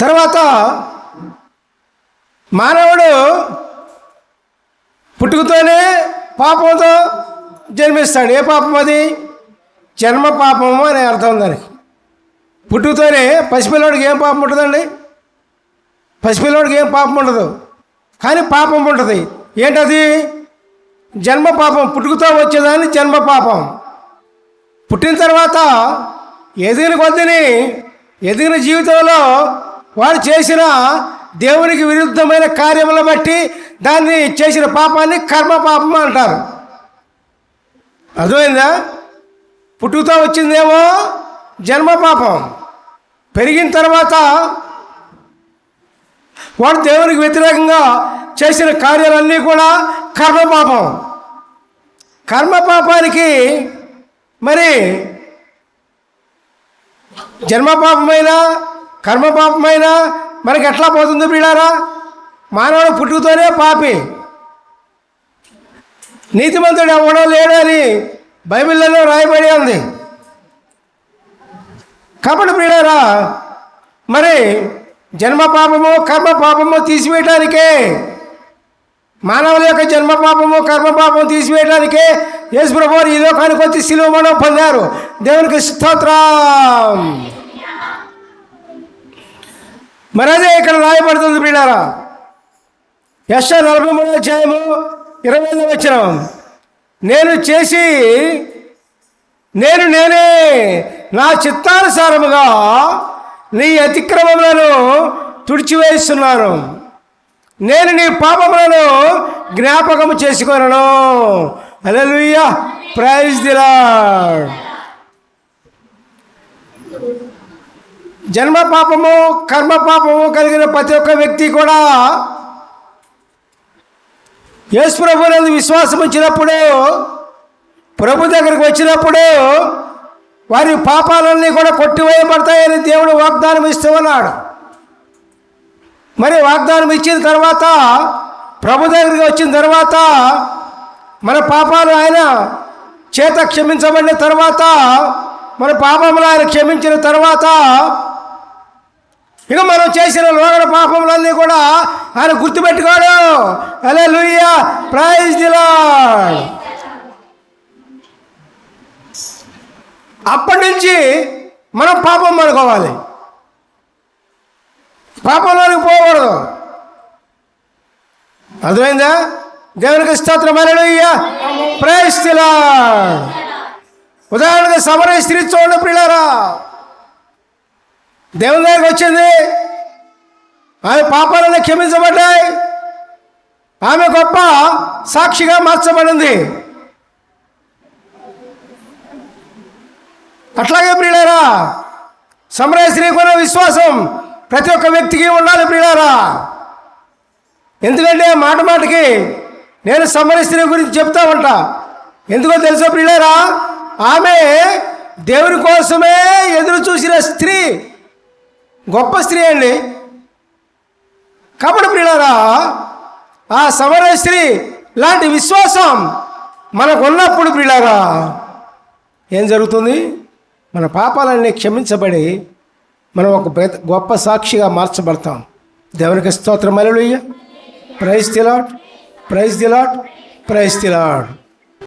తర్వాత మానవుడు పుట్టుకతోనే పాపంతో జన్మిస్తాడు. ఏ పాపం అది? జన్మ పాపము అనే అర్థం దానికి. పుట్టుకతోనే పసిపిల్లవాడికి ఏం పాపం ఉంటుందండి? పసిపిల్లవాడికి ఏం పాపం ఉండదు. కానీ పాపం ఉంటుంది. ఏంటది? జన్మ పాపం. పుట్టుకతో వచ్చేదాన్ని జన్మ పాపం. పుట్టిన తర్వాత ఎదిగిన కొద్దిని ఎదిగిన జీవితంలో వాడు చేసిన దేవునికి విరుద్ధమైన కార్యములను బట్టి దాన్ని చేసిన పాపాన్ని కర్మ పాపం అంటారు. అర్థమైందా? పుట్టుతో వచ్చిందేమో జన్మ పాపం. పెరిగిన తర్వాత వాడు దేవునికి వ్యతిరేకంగా చేసిన కార్యాలన్నీ కూడా కర్మ పాపం. కర్మ పాపానికి మరి జన్మ పాపమైనా కర్మ పాపమైన మనకి ఎట్లా పోతుంది బిడారా మానవుడు పుట్టుకతోనే పాపి. నీతిమంతుడు ఎవడో లేడని బైబిల్లో రాయబడి ఉంది. కాబట్టి బిడారా మరి జన్మ పాపము కర్మ పాపము తీసివేయటానికే మానవుల యొక్క జన్మ పాపము కర్మ పాపము తీసివేయడానికే యేసు ప్రభు ఈ లోకానికి వచ్చి సిలువ మనం పొందారు. దేవునికి స్తోత్రం. మరి అదే ఇక్కడ రాయబడుతుంది ప్రియులారా. యశ నలభై మూడు అధ్యాయము ఇరవై ఐదు వచ్చిన నేను చేసి నేను నేనే నా చిత్తానుసారముగా నీ అతిక్రమములను తుడిచివేస్తున్నాను. నేను నీ పాపములను జ్ఞాపకము చేసుకొనను. అలలుయ్య ప్రైజ్ ది జన్మ పాపము కర్మ పాపము కలిగిన ప్రతి ఒక్క వ్యక్తి కూడా యేసు ప్రభు అనేది విశ్వాసం వచ్చినప్పుడు ప్రభు దగ్గరికి వచ్చినప్పుడు వారి పాపాలన్నీ కూడా కొట్టివేయబడతాయని దేవుడు వాగ్దానం ఇస్తూ ఉన్నాడు. మరి వాగ్దానం ఇచ్చిన తర్వాత ప్రభు దగ్గరికి వచ్చిన తర్వాత మన పాపాలు ఆయన చేత క్షమించబడిన తర్వాత మన పాపములు ఆయన క్షమించిన తర్వాత ఇక మనం చేసిన లోగడ పాపములన్నీ కూడా ఆయన గుర్తుపెట్టుకోడు. అలే లూయ ప్రైజ్ దిలా అప్పటి నుంచి మనం పాపం అనుకోవాలి. పాపంలోనికి పోకూడదు. అర్థమైందా? దేవునికి స్తోత్రం. అలలుయ్య ప్రైజ్ ఉదాహరణకు సమర స్త్రీ చూడండి పిల్లరా దేవుని దగ్గరికి వచ్చింది. ఆమె పాపాలను క్షమించబడ్డాయి. ఆమె గొప్ప సాక్షిగా మార్చబడింది. అట్లాగే ప్రియులారా సమరయ స్త్రీ విశ్వాసం ప్రతి ఒక్క వ్యక్తికి ఉండాలి ప్రియులారా. ఎందుకంటే మాట మాటకి నేను సమరయ స్త్రీ గురించి చెప్తా ఉంటా. ఎందుకో తెలుసా ప్రియులారా ఆమె దేవుని కోసమే ఎదురు చూసిన స్త్రీ గొప్ప స్త్రీ అండి. కాబట్టి ప్రియులారా ఆ సమరయ స్త్రీ లాంటి విశ్వాసం మనకు ఉన్నప్పుడు ప్రియులారా ఏం జరుగుతుంది? మన పాపాలన్నీ క్షమించబడి మనం ఒక గొప్ప సాక్షిగా మార్చబడతాం. దేవునికి స్తోత్రం. Alleluia praise the Lord praise the Lord praise the Lord